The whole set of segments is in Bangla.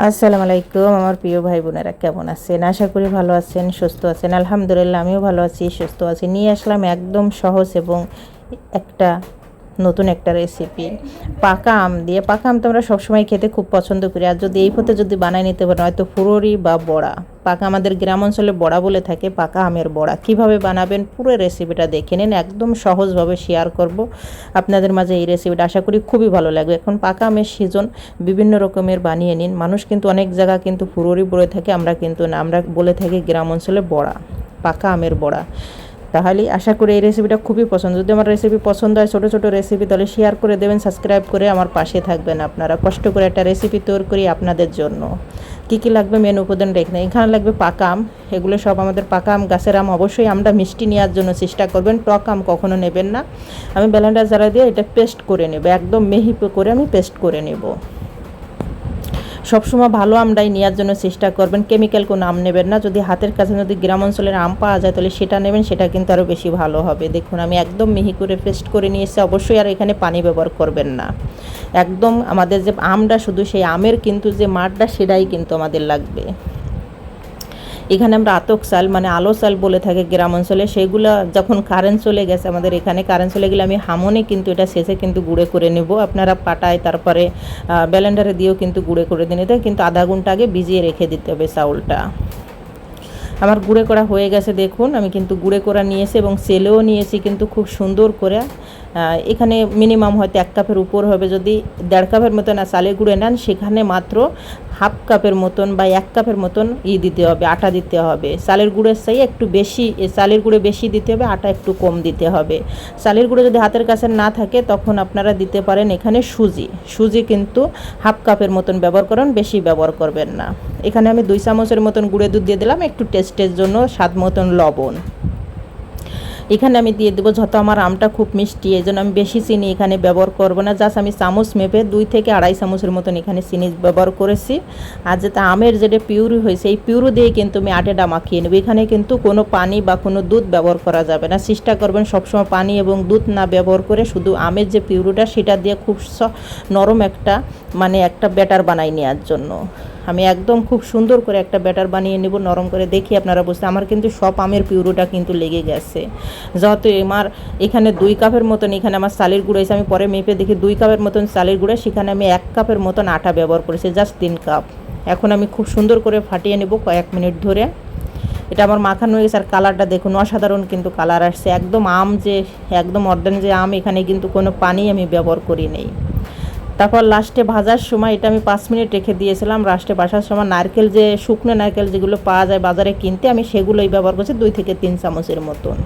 আসসালামু আলাইকুম, আমার প্রিয় ভাই বোনেরা, কেমন আছেন? আশা করি ভালো আছেন, সুস্থ আছেন। আলহামদুলিল্লাহ, আমিও ভালো আছি, সুস্থ আছি। নিয়ে আসলাম একদম সহজ এবং একটা নতুন একটা রেসিপি পাকা আম দিয়ে, পাকা আম তো আমরা সবসময় খেতে খুব পছন্দ করি। আর যদি এই পথে যদি বানাই নিতে পারেন হয়তো ফুরোরি বা বড়া। পাকা আমাদের গ্রাম অঞ্চলে বড়া বলে থাকে, পাকা আমের বড়া। কীভাবে বানাবেন পুরো রেসিপিটা দেখে নিন, একদম সহজভাবে শেয়ার করব। আপনাদের মাঝে এই রেসিপিটা আশা করি খুবই ভালো লাগবে। এখন পাকা আমের সিজন বিভিন্ন রকমের বানিয়ে নিন। মানুষ কিন্তু অনেক জায়গা কিন্তু ফুরোরি বলে থাকে, আমরা কিন্তু না, আমরা বলে থাকি গ্রাম অঞ্চলে বড়া, পাকা আমের বড়া। তাহলে আশা করি এই রেসিপিটা খুবই পছন্দ। যদি আমার রেসিপি পছন্দ হয়, ছোটো ছোটো রেসিপি তাহলে শেয়ার করে দেবেন সাবস্ক্রাইব করে আমার পাশে থাকবেন আপনারা। কষ্ট করে একটা রেসিপি তৈরি করি আপনাদের জন্য। কী কী লাগবে মেন উপাদান রেখে এখানে লাগবে পাকা আম। এগুলো সব আমাদের পাকা আম, গাছের আম। অবশ্যই আমরা মিষ্টি নেওয়ার জন্য চেষ্টা করবেন। টক আম কখনো নেবেন না। আমি ব্যালেন্ডার জ্বালা দিয়ে এটা পেস্ট করে নেব। একদম মেহি করে আমি পেস্ট করে নেব। সবসময় ভালো আমটাই নেওয়ার জন্য চেষ্টা করবেন। কেমিক্যাল কোনো আম নেবেন না। যদি হাতের কাছে যদি গ্রাম অঞ্চলের আম পাওয়া যায়, তাহলে সেটা নেবেন, সেটা কিন্তু আরও বেশি ভালো হবে। দেখুন, আমি একদম মিহি করে পেস্ট করে নিয়ে নিয়েছি। অবশ্যই আর এখানে পানি ব্যবহার করবেন না। একদম আমাদের যে আমটা, শুধু সেই আমের কিন্তু যে মাঠটা সেটাই কিন্তু আমাদের লাগবে। এখানে আমরা আতক চাল মানে আলো চাল বলে থাকি গ্রাম অঞ্চলে, সেগুলো যখন কারেন্ট চলে গেছে আমাদের এখানে কারেন্ট চলে গেলে আমি হামনে কিন্তু এটা শেষে কিন্তু গুঁড়ে করে নেব। আপনারা পাটায় তারপরে ব্যালেন্ডারে দিয়েও কিন্তু গুঁড়ে করে দিয়ে নিতে কিন্তু আধা ঘণ্টা আগে ভিজিয়ে রেখে দিতে হবে চাউলটা। আমার গুঁড়ে করা হয়ে গেছে, দেখুন, আমি কিন্তু গুঁড়ে করা নিয়েছি এবং সেলেও নিয়েছি কিন্তু খুব সুন্দর করে। এখানে মিনিমাম হয়তো এক কাপের উপর হবে, যদি দেড় কাপের মতন চালের গুঁড়ে নেন, সেখানে মাত্র হাফ কাপের মতন বা এক কাপের মতন ই দিতে হবে, আটা দিতে হবে। চালের গুঁড়ের চাই একটু বেশি চালের গুঁড়ে বেশি দিতে হবে, আটা একটু কম দিতে হবে। চালের গুঁড়ো যদি হাতের কাছে না থাকে, তখন আপনারা দিতে পারেন এখানে সুজি। সুজি কিন্তু হাফ কাপের মতন ব্যবহার করেন, বেশি ব্যবহার করবেন না। এখানে আমি দুই চামচের মতন গুঁড়ে দুধ দিয়ে দিলাম, একটু টেস্টের জন্য স্বাদ মতন লবণ। এখানে আমি দিয়ে দেবো যত আমার আমটা খুব মিষ্টি, এই জন্য আমি বেশি চিনি এখানে ব্যবহার করব না। জাস্ট আমি চামচ মেপে দুই থেকে আড়াই চামচের মতন এখানে চিনি ব্যবহার করেছি। আর যেটা আমের যেটা পিউরি হয়েছে, এই পিউরি দিয়ে কিন্তু আমি আটেটা মাখিয়ে নেব। এখানে কিন্তু কোনো পানি বা কোনো দুধ ব্যবহার করা যাবে না। চেষ্টা করবেন সবসময় পানি এবং দুধ না ব্যবহার করে শুধু আমের যে পিউরিটা, সেটা দিয়ে খুব নরম একটা মানে একটা ব্যাটার বানাই নেওয়ার জন্য। আমি একদম খুব সুন্দর করে একটা ব্যাটার বানিয়ে নেব, নরম করে দেখি আপনারা বুঝতে আমার কিন্তু সব আমের পিউরোটা কিন্তু লেগে গেছে। যত আমার এখানে দুই কাপের মতন, এখানে আমার চালের গুঁড়ো এসে আমি পরে মেপে দেখি দুই কাপের মতন চালের গুঁড়ো, সেখানে আমি এক কাপের মতন আটা ব্যবহার করেছি জাস্ট তিন কাপ। এখন আমি খুব সুন্দর করে ফাটিয়ে নেব কয়েক মিনিট ধরে। এটা আমার মাখানো হয়ে গেছে, আর কালারটা দেখুন, অসাধারণ কিন্তু কালার আসছে। একদম আম যে একদম অর্ডান যে আম, এখানে কিন্তু কোনো পানি আমি ব্যবহার করি নেই। তারপর লাস্টে ভাজার সময় এটা আমি পাঁচ মিনিট রেখে দিয়েছিলাম। লাস্টে বাসার সময় নারকেল যে, শুকনো নারকেল যেগুলো পাওয়া যায় বাজারে কিনতে, আমি সেগুলোই ব্যবহার করছি দুই থেকে তিন চামচের মতন।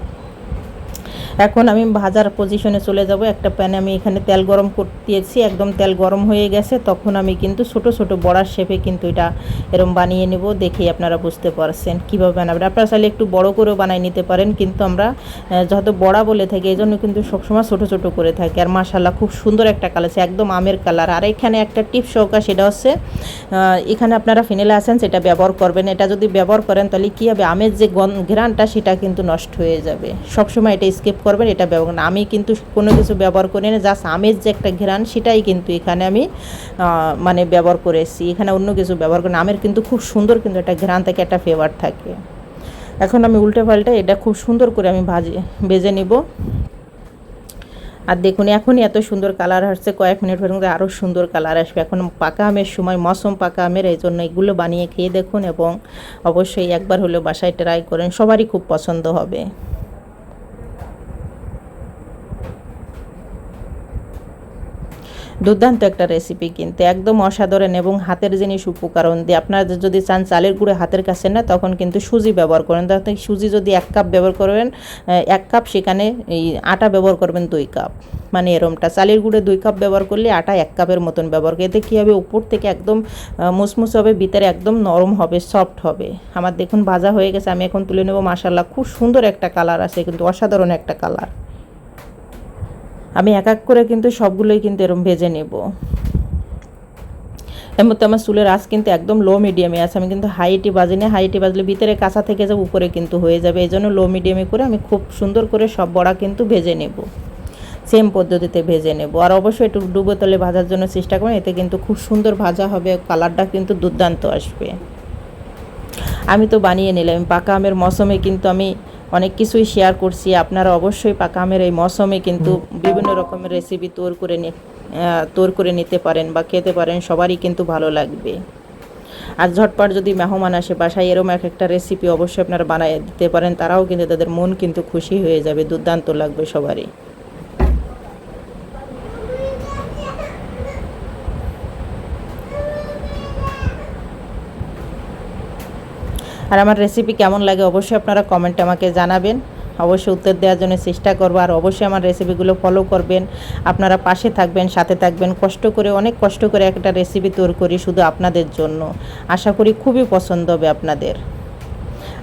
এখন আমি ভাজার পজিশনে চলে যাব। একটা প্যানে আমি এখানে তেল গরম করতেছি, একদম তেল গরম হয়ে গেছে। তখন আমি কিন্তু ছোট ছোট বড়ার শেপে কিন্তু এটা এরম বানিয়ে নেব, দেখেই আপনারা বুঝতে পারছেন কীভাবে বানাবেন। আপনারা চাইলে একটু বড় করেও বানিয়ে নিতে পারেন, কিন্তু আমরা যত বড়া বলে থাকি এই জন্য কিন্তু সবসময় ছোট ছোট করে থাকি। আর মাসাল্লাহ খুব সুন্দর একটা কালার আছে একদম আমের কালার আর এখানে একটা টিপ সহকার সেটা হচ্ছে এখানে আপনারা ফিনেলে আছেন সেটা ব্যবহার করবেন। এটা যদি ব্যবহার করেন তাহলে কী হবে? আমের যে ঘ্রানটা সেটা কিন্তু নষ্ট হয়ে যাবে। সবসময় এটা স্কিপ করবেন, এটা ব্যবহার আমি কিন্তু কোনো কিছু ব্যবহার করি না জাস্ট আমের যে একটা ঘ্রাণ, সেটাই কিন্তু এখানে আমি মানে ব্যবহার করেছি এখানে অন্য কিছু ব্যবহার করি আমের কিন্তু খুব সুন্দর কিন্তু একটা ঘ্রাণ থাকে একটা ফ্লেভার থাকে। এখন আমি উল্টে পাল্টে এটা খুব সুন্দর করে আমি ভাজি, ভেজে নিব। আর দেখুন, এখনই এত সুন্দর কালার আসছে, কয়েক মিনিট পর্যন্ত আরও সুন্দর কালার আসবে। এখন পাকা আমের সময়, মৌসুম পাকা আমের, এই জন্য এগুলো বানিয়ে খেয়ে দেখুন এবং অবশ্যই একবার হলেও বাসায় ট্রাই করেন, সবারই খুব পছন্দ হবে। দুর্দান্ত একটা রেসিপি কিন্তু, একদম অসাধারণ এবং হাতের জিনিস উপকরণ দিয়ে। আপনারা যদি চান চালের গুঁড়ে হাতের কাছে না, তখন কিন্তু সুজি ব্যবহার করেন। তাতে সুজি যদি এক কাপ ব্যবহার করবেন এক কাপ সেখানে আটা ব্যবহার করবেন দুই কাপ। মানে এরমটা। চালের গুঁড়ে দুই কাপ ব্যবহার করলে আটা এক কাপের মতন ব্যবহার করে। এতে কী হবে? উপর থেকে একদম মুসমুস হবে, ভিতরে একদম নরম হবে সফট হবে। আমার দেখুন ভাজা হয়ে গেছে, আমি এখন তুলে নেব মাসাল্লাহ খুব সুন্দর একটা কালার আছে, কিন্তু অসাধারণ একটা কালার আমি এক এক করে কিন্তু সবগুলোই কিন্তু এরম ভেজে নেব। এর মধ্যে আমার চুলের আঁচ কিন্তু একদম লো মিডিয়ামে আছে। আমি কিন্তু হাইটি বাজি না হাইটি বাজলে ভিতরে কাঁচা থেকে যাবে, উপরে কিন্তু হয়ে যাবে। এই জন্য লো মিডিয়ামে করে আমি খুব সুন্দর করে সব বড়া কিন্তু ভেজে নেব। সেম পদ্ধতিতে ভেজে নেব। আর অবশ্যই একটু ডুবো তলে ভাজার জন্য চেষ্টা করুন এতে কিন্তু খুব সুন্দর ভাজা হবে, কালারটা কিন্তু দুর্দান্ত আসবে। আমি তো বানিয়ে নিলাম। পাকা আমের মৌসুমে কিন্তু আমি অনেক কিছুই শেয়ার করছি। আপনারা অবশ্যই পাকামের এই মৌসুমে কিন্তু বিভিন্ন রকমের রেসিপি তোর করে নি তৈরি করে নিতে পারেন বা খেতে পারেন সবারই কিন্তু ভালো লাগবে। আর ঝটপট যদি মেহমান আসে বাসায় এরম এক একটা রেসিপি অবশ্যই আপনারা বানিয়ে দিতে পারেন তারাও কিন্তু তাদের মন কিন্তু খুশি হয়ে যাবে দুর্দান্ত লাগবে সবারই। আর আমার রেসিপি কেমন লাগে অবশ্যই আপনারা কমেন্টে আমাকে জানাবেন। অবশ্যই উত্তর দেওয়ার জন্য চেষ্টা করব আর অবশ্যই আমার রেসিপিগুলো ফলো করবেন। আপনারা পাশে থাকবেন, সাথে থাকবেন, কষ্ট করে, অনেক কষ্ট করে একটা রেসিপি তৈরি করি শুধু আপনাদের জন্য। আশা করি খুবই পছন্দ হবে আপনাদের।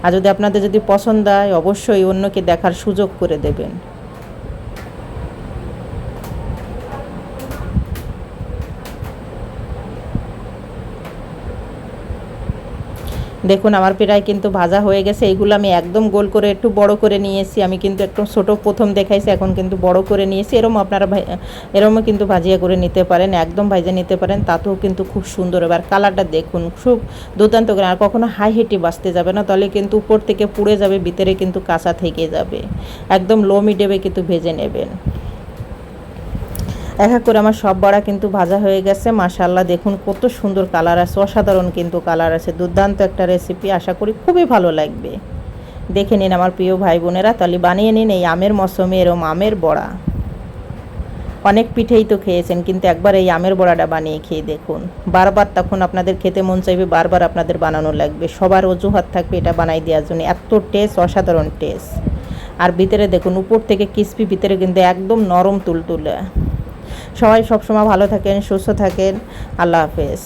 আর যদি আপনাদের যদি পছন্দ হয়, অবশ্যই অন্যকে দেখার সুযোগ করে দেবেন। দেখুন, আমার প্রায় কিন্তু ভাজা হয়ে গেছে। এইগুলো আমি একদম গোল করে, একটু বড় করে নিয়েছি। আমি কিন্তু একটু ছোট প্রথম দেখাইছি, এখন কিন্তু বড় করে নিয়েছি। এরম আপনারা এরমও কিন্তু ভাজিয়া করে নিতে পারেন, একদম ভাজে নিতে পারেন। তাতেও কিন্তু খুব সুন্দর এবার কালারটা দেখুন, খুব দুর্দান্ত করে। আর কখনো হাই হিটে বাঁচতে যাবে না, তাহলে কিন্তু উপর থেকে পুড়ে যাবে, ভিতরে কিন্তু কাঁচা থেকে যাবে। একদম লো মিডিয়ামে কিন্তু ভেজে নেবেন। এক এক করে আমার সব বড়া কিন্তু ভাজা হয়ে গেছে। মাশাল্লাহ দেখুন কত সুন্দর কালার আছে, অসাধারণ কিন্তু কালার আছে। দুর্দান্ত একটা রেসিপি আশা করি খুবই ভালো লাগবে। দেখে নিন আমার প্রিয় ভাই বোনেরা, তাহলে বানিয়ে নিন এই আমের মৌসুমে এরম আমের বড়া। অনেক পিঠেই তো খেয়েছেন, কিন্তু একবার এই আমের বড়াটা বানিয়ে খেয়ে দেখুন। বারবার তখন আপনাদের খেতে মন চাইবে, বারবার আপনাদের বানানো লাগবে। সবার অজুহাত থাকবে এটা বানাই দেওয়ার জন্য। এত টেস্ট অসাধারণ টেস্ট আর ভিতরে দেখুন, উপর থেকে কিসপি ভিতরে কিন্তু একদম নরম তুলতুলে। সবাই সবসময় ভালো থাকেন সুস্থ থাকেন। আল্লাহ হাফেজ।